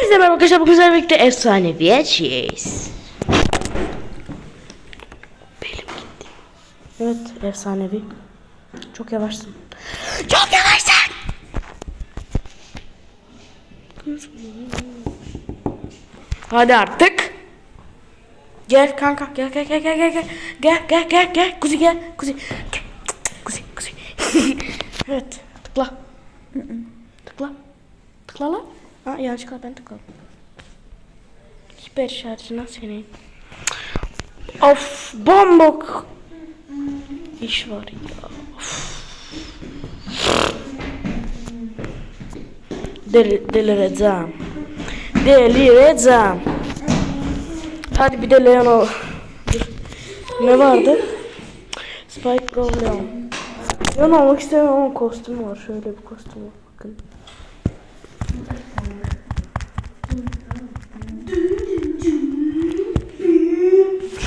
Hepinize merhaba arkadaşlar. Bugün sizlerle birlikte efsanevi açıyız. Belim gitti. Evet efsanevi. Çok yavaşsın. Çok yavaşsın. Hadi artık. Gel kanka gel gel gel gel gel gel gel gel gel gel kuzi gel kuzi kuzi kuzi evet tıkla tıkla tıkla lan ha yanlışlıkla ben tıkladım hiper şarjına senin of bombok iş var ya of. Deli, delireceğim delireceğim Hadi bir de Leon. Ne vardı? Spike Pro Leon. Leon almak istemiyorum ama kostüm var. Şöyle bir kostüm var. Bakın.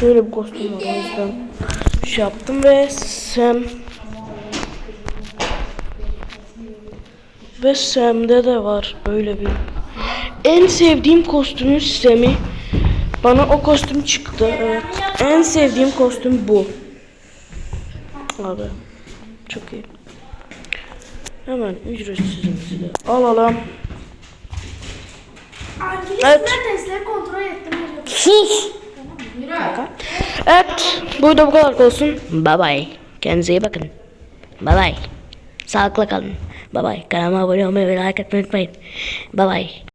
Şöyle bir kostüm var. O yüzden şey yaptım ve Sam ve Sam'de de var böyle bir. En sevdiğim kostümü Sam'i. Bana o kostüm çıktı. Evet. En sevdiğim kostüm bu. Abi. Çok iyi. Hemen ücretsizimizi de alalım. Evet. Kontrol ettim. Sus. Evet. Bu da bu kadar olsun. Bye bye. Kendinize iyi bakın. Bye bye. Sağlıkla kalın. Bye bye. Kanalıma abone olmayı ve like atmayı unutmayın. Bye bye.